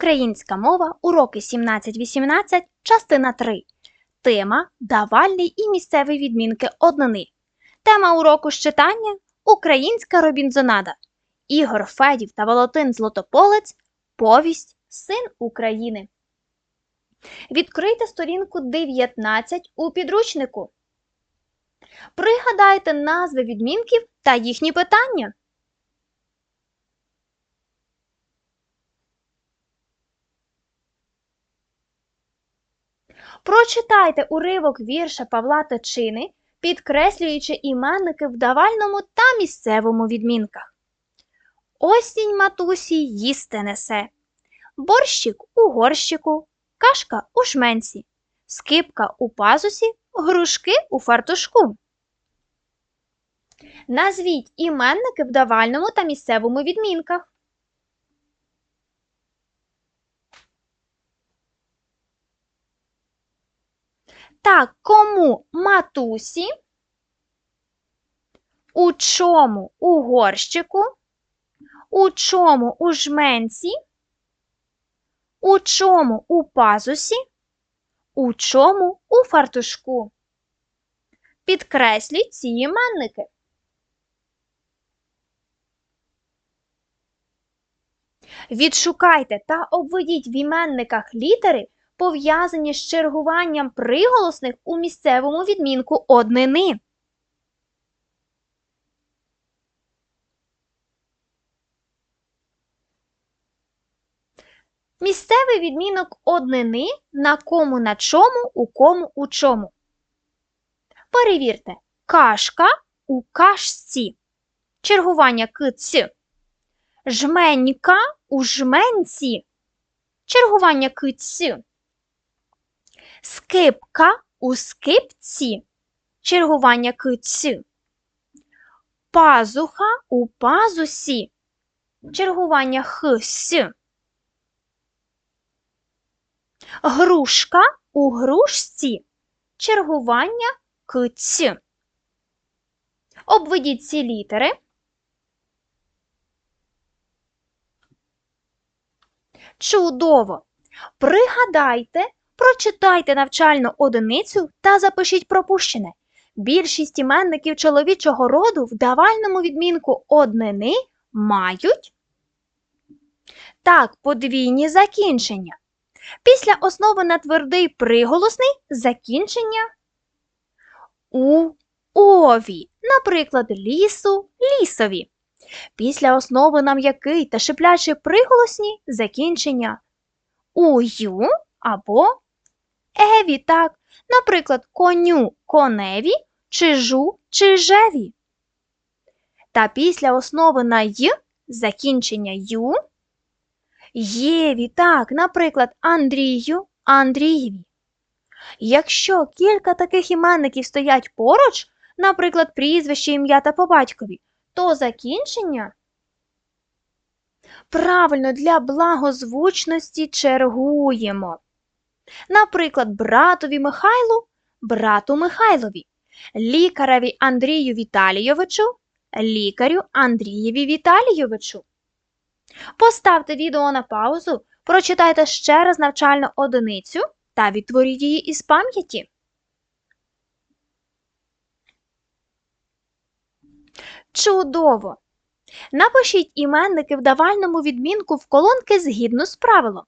Українська мова, уроки 17-18, частина 3. Тема Давальний і місцеві відмінки однини. Тема уроку з читання Українська Робінзонада. Ігор Федів та Валентин Злотополець. Повість Син України. Відкрийте сторінку 19 у підручнику. Пригадайте назви відмінків та їхні питання. Прочитайте уривок вірша Павла Точини, підкреслюючи іменники в давальному та місцевому відмінках. Осінь матусі їсти несе, борщик у горщику, кашка у шменці, скипка у пазусі, грушки у фартушку. Назвіть іменники в давальному та місцевому відмінках. Так, кому матусі? У чому у горщику? У чому у жменці? У чому у пазусі? У чому у фартушку? Підкресліть ці іменники. Відшукайте та обведіть в іменниках літери, пов'язані з чергуванням приголосних у місцевому відмінку однини. Місцевий відмінок однини на кому на чому, у кому у чому. Перевірте кашка у кашці. Чергування к ць. Жменька у жменці. Чергування к ць. Скипка у скипці. Чергування к. Пазуха у пазусі. Чергування х. Грушка у грушці. Чергування к ць. Обведіть ці літери. Чудово! Пригадайте, прочитайте навчальну одиницю та запишіть пропущене. Більшість іменників чоловічого роду в давальному відмінку однини мають так, подвійні закінчення. Після основи на твердий приголосний закінчення у ові, наприклад, лісу, лісові. Після основи на м'який та шиплячий приголосні закінчення ую або еві, так, наприклад, коню, коневі, чижу, чижеві. Та після основи на й закінчення ю, єві, так, наприклад, Андрію, Андрієві. Якщо кілька таких іменників стоять поруч, наприклад, прізвище, ім'я та по батькові, то закінчення правильно для благозвучності чергуємо. Наприклад, братові Михайлу, брату Михайлові, лікареві Андрію Віталійовичу, лікарю Андрієві Віталійовичу. Поставте відео на паузу, прочитайте ще раз навчальну одиницю та відтворіть її із пам'яті. Чудово! Напишіть іменники в давальному відмінку в колонки згідно з правилом.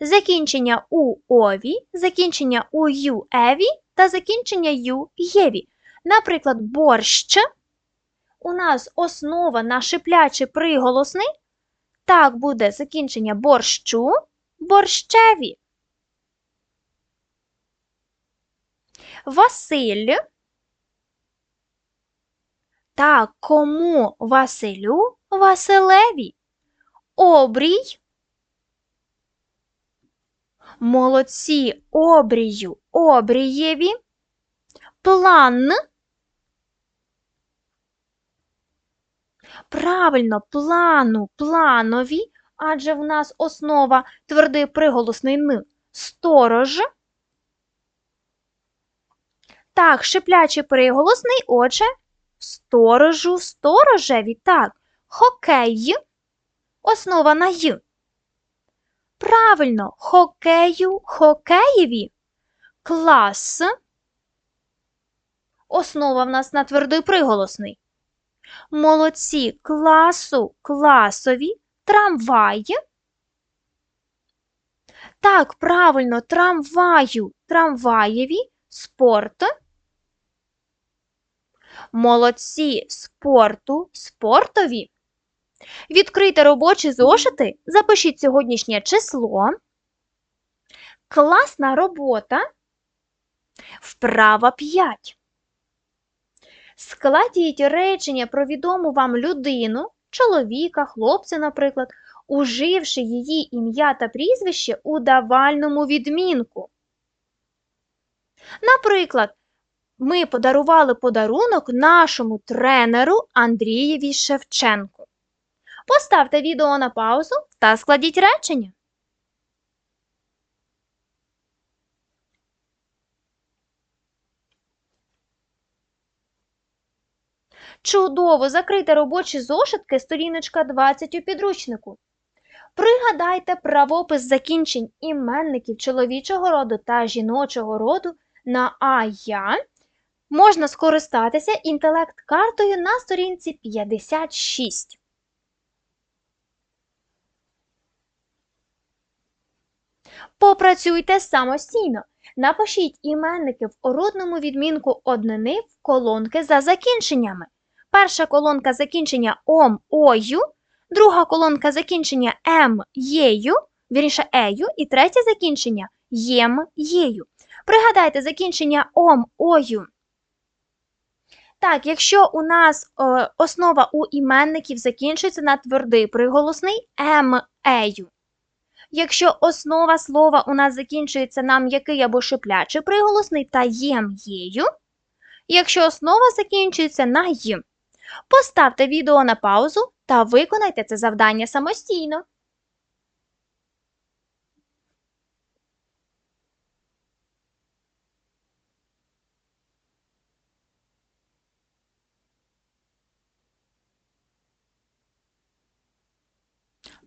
Закінчення у ові, закінчення у ю еві та закінчення ю єві. Наприклад, борщ. У нас основа на шиплячий приголосний. Так буде закінчення борщу, борщеві. Василь. Так, кому Василю Василеві? Обрій. Молодці обрію обрієві. План. Правильно, плану планові, адже в нас основа твердий приголосний н. Сторож. Так, шиплячий приголосний, отже, сторожу, сторожеві, так, хокей, основа на й. Правильно, хокею, хокеєві. Клас. Основа в нас на твердий приголосний. Молодці класу, класові, трамваї. Так, правильно, трамваю, трамваєві, спорт. Молодці спорту, спортові. Відкрийте робочі зошити, запишіть сьогоднішнє число. Класна робота. Вправа 5. Складіть речення про відому вам людину, чоловіка, хлопця, наприклад, уживши її ім'я та прізвище у давальному відмінку. Наприклад, ми подарували подарунок нашому тренеру Андрієві Шевченку. Поставте відео на паузу та складіть речення. Чудово! Закрийте робочі зошитки, сторіночка 20 у підручнику. Пригадайте правопис закінчень іменників чоловічого роду та жіночого роду на А-я. Можна скористатися інтелект-картою на сторінці 56. Попрацюйте самостійно. Напишіть іменники в орудному відмінку однини в колонки за закінченнями. Перша колонка закінчення ом, ою, друга колонка закінчення ем, єю, вірніше ею, і третє закінчення єм, єю. Пригадайте закінчення ом, ою. Так, якщо у нас е, основа у іменників закінчується на твердий приголосний ем, ею. Якщо основа слова у нас закінчується на м'який або шиплячий приголосний та єм єю, якщо основа закінчується на й. Поставте відео на паузу та виконайте це завдання самостійно.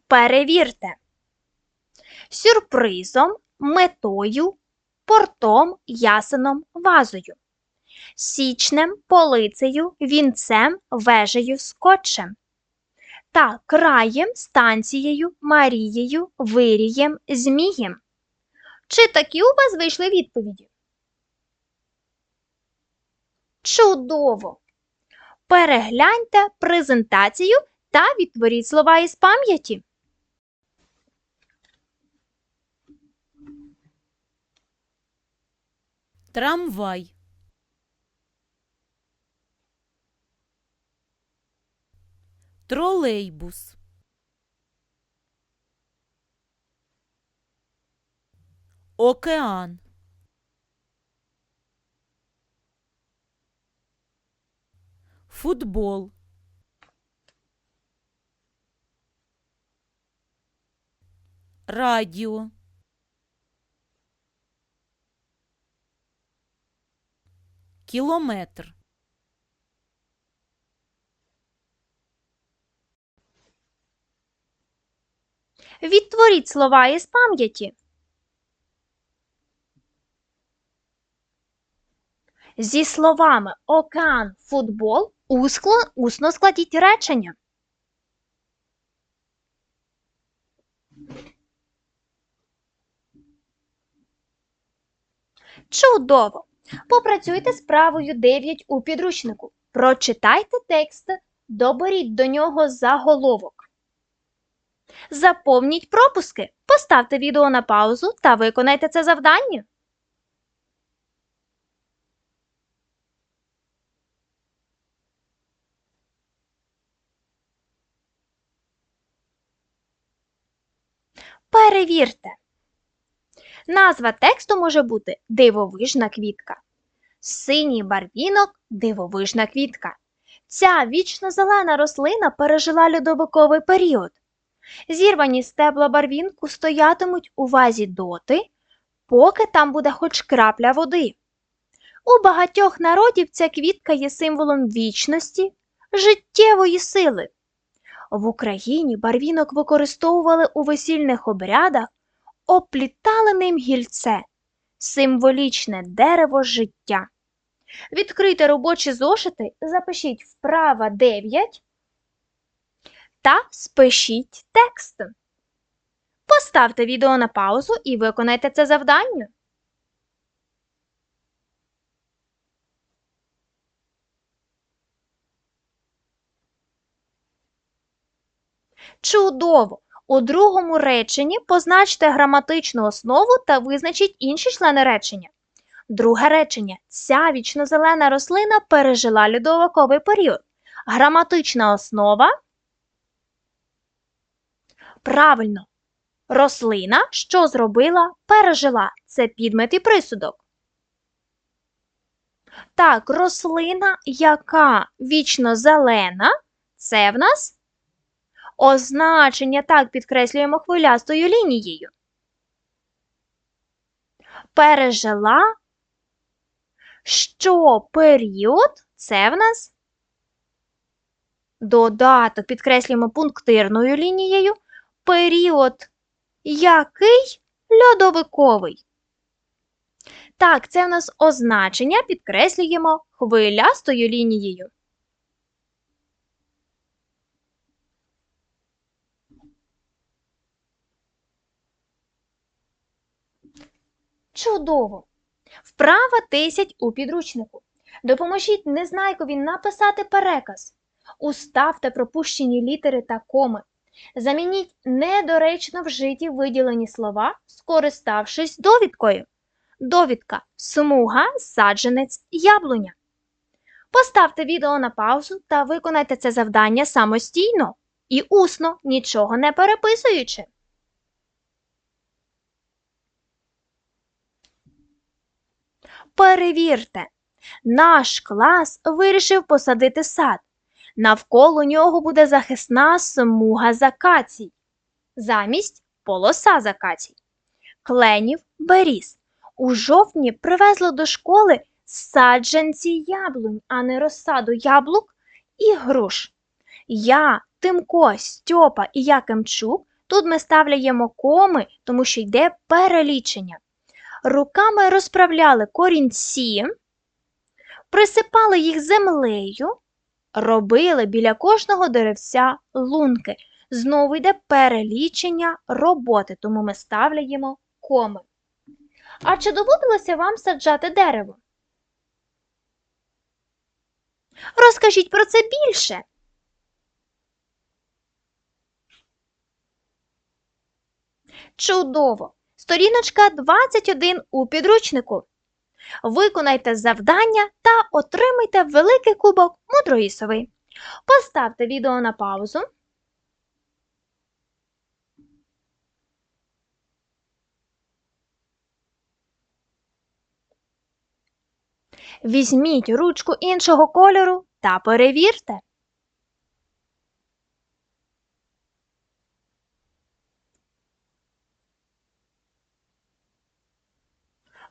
Перевірте. Сюрпризом, метою, портом, ясеном, вазою. Січнем, полицею, вінцем, вежею, скотчем. Та краєм, станцією, Марією, вирієм, змієм. Чи такі у вас вийшли відповіді? Чудово! Перегляньте презентацію та відтворіть слова із пам'яті. Трамвай. Тролейбус. Океан. Футбол. Радіо. Кілометр. Відтворіть слова із пам'яті. Зі словами океан, футбол усно складіть речення. Чудово! Попрацюйте з правою 9 у підручнику. Прочитайте текст, доберіть до нього заголовок. Заповніть пропуски. Поставте відео на паузу та виконайте це завдання. Перевірте. Назва тексту може бути дивовижна квітка. Синій барвінок дивовижна квітка. Ця вічно зелена рослина пережила льодовиковий період. Зірвані стебла барвінку стоятимуть у вазі доти, поки там буде хоч крапля води. У багатьох народів ця квітка є символом вічності, життєвої сили. В Україні барвінок використовували у весільних обрядах, оплітали ним гільце, символічне дерево життя. Відкрийте робочі зошити, запишіть вправа 9 та спишіть текст. Поставте відео на паузу і виконайте це завдання. Чудово! У другому реченні позначте граматичну основу та визначіть інші члени речення. Друге речення. Ця вічнозелена рослина пережила льодовиковий період. Граматична основа. Правильно. Рослина, що зробила, пережила. Це підмет і присудок. Так, рослина, яка вічно зелена, це в нас Означення так підкреслюємо хвилястою лінією. Пережила, що період це в нас додаток підкреслюємо пунктирною лінією. Період який льодовиковий. Так, це в нас означення підкреслюємо хвилястою лінією. Чудово! Вправа 10 у підручнику. Допоможіть незнайкові написати переказ. Уставте пропущені літери та коми. Замініть недоречно вжиті виділені слова, скориставшись довідкою. Довідка смуга, саджанець, яблуня. Поставте відео на паузу та виконайте це завдання самостійно і усно, нічого не переписуючи. Перевірте, наш клас вирішив посадити сад. Навколо нього буде захисна смуга з акацій, замість полоса з акацій. Кленів беріз. У жовтні привезли до школи саджанці яблунь, а не розсаду яблук і груш. Я, Тимко, Стьопа і Якимчук тут ми ставляємо коми, тому що йде перелічення руками розправляли корінці, присипали їх землею, робили біля кожного деревця лунки. Знову йде перелічення роботи, тому ми ставляємо коми. А чи доводилося вам саджати дерево? Розкажіть про це більше. Чудово! Сторіночка 21 у підручнику. Виконайте завдання та отримайте великий кубок мудрої. Поставте відео на паузу. Візьміть ручку іншого кольору та перевірте.